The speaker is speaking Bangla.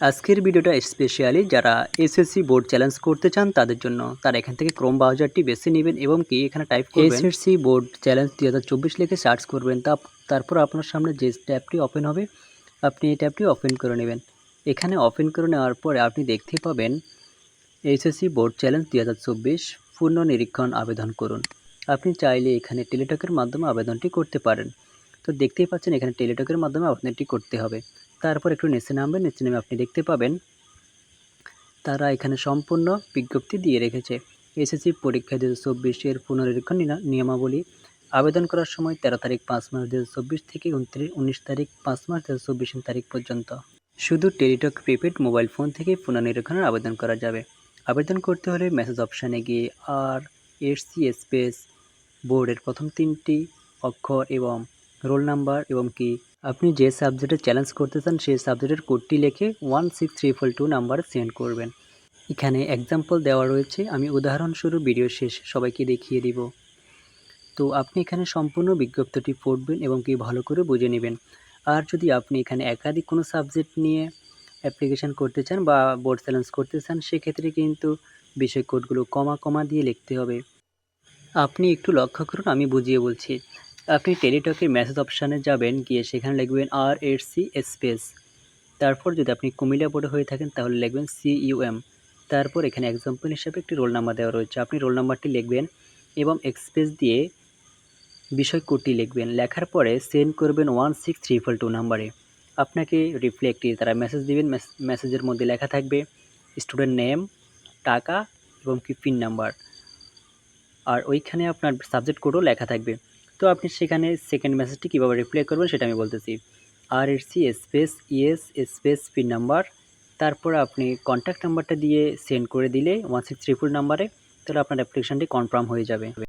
আজকের ভিডিওটা স্পেশালি যারা এসএসসি বোর্ড চ্যালেঞ্জ করতে চান তাদের জন্য। তারা এখান থেকে ক্রোম ব্রাউজারটি বেছে নেবেন এবং কি এখানে টাইপ এসএসসি বোর্ড চ্যালেঞ্জ দুই হাজার চব্বিশ লিখে সার্চ করবেন। তা তারপর আপনার সামনে যে ট্যাবটি ওপেন হবে, আপনি এই ট্যাবটি ওপেন করে নেবেন। এখানে ওপেন করে নেওয়ার পরে আপনি দেখতে পাবেন এসএসসি বোর্ড চ্যালেঞ্জ দুই হাজার পূর্ণ নিরীক্ষণ আবেদন করুন। আপনি চাইলে এখানে টেলিটকের মাধ্যমে আবেদনটি করতে পারেন। তো দেখতেই পাচ্ছেন, এখানে টেলিটকের মাধ্যমে আবেদনটি করতে হবে। তারপর একটু নিচে নামবেন, নিচে নেমে আপনি দেখতে পাবেন, তারা এখানে সম্পূর্ণ বিজ্ঞপ্তি দিয়ে রেখেছে। এসএসসি পরীক্ষা দু চব্বিশের পুনরীক্ষণ নিয়মাবলী। আবেদন করার সময় তেরো তারিখ পাঁচ মাস দু থেকে উনত্রিশ, উনিশ তারিখ পাঁচ মাস দু তারিখ পর্যন্ত। শুধু টেলিটক প্রিপেড মোবাইল ফোন থেকে পুনর্নিরীক্ষণের আবেদন করা যাবে। আবেদন করতে হলে মেসেজ অপশানে গিয়ে আর এসসি স্পেস বোর্ডের প্রথম তিনটি অক্ষর এবং রোল নাম্বার এবং কি। আপনি যে সাবজেক্টে চ্যালেঞ্জ করতে চান, সেই সাবজেক্টের কোডটি লিখে one six three four two নাম্বারে সেন্ড করবেন। এখানে এক্সাম্পল দেওয়া রয়েছে। আমি উদাহরণস্বরূপ ভিডিও শেষ সবাইকে দেখিয়ে দিব। তো আপনি এখানে সম্পূর্ণ বিজ্ঞপ্তিটি পড়বেন এবং কি ভালো করে বুঝে নেবেন। আর যদি আপনি এখানে একাধিক কোনো সাবজেক্ট নিয়ে অ্যাপ্লিকেশান করতে চান বা বোর্ড চ্যালেঞ্জ করতে চান, সেক্ষেত্রে কিন্তু বিষয় কোডগুলো কমা কমা দিয়ে লিখতে হবে। আপনি একটু লক্ষ্য করুন, আমি বুঝিয়ে বলছি। আপনি টেলিটকের মেসেজ অপশানে যাবেন, গিয়ে সেখানে লিখবেন আর এর সি স্পেস তারপর যদি আপনি কুমিল্লা বোর্ডে হয়ে থাকেন, তাহলে লিখবেন সি ইউএম তারপর এখানে এক্সাম্পল হিসাবে একটি রোল নাম্বার দেওয়া রয়েছে। আপনি রোল নাম্বারটি লিখবেন এবং এক্সপ্রেস দিয়ে বিষয় কোডটি লিখবেন। লেখার পরে সেন্ড করবেন one six three four two নাম্বারে আপনাকে রিপ্লাই একটি তারা মেসেজ দেবেন। মেসেজের মধ্যে লেখা থাকবে স্টুডেন্ট নেম টাকা এবং কি পিন নাম্বার আর ওইখানে আপনার সাবজেক্ট কোডও লেখা থাকবে। তো আপনি সেখানে সেকেন্ড মেসেজটি কীভাবে রিপ্লাই করবেন সেটা আমি বলতেছি। আর এর C space ES space pin number তারপর আপনি কন্ট্যাক্ট নাম্বারটা দিয়ে সেন্ড করে দিলে ওয়ান সিক্স থ্রি ফোর নাম্বারে তাহলে আপনার অ্যাপ্লিকেশানটি কনফার্ম হয়ে যাবে।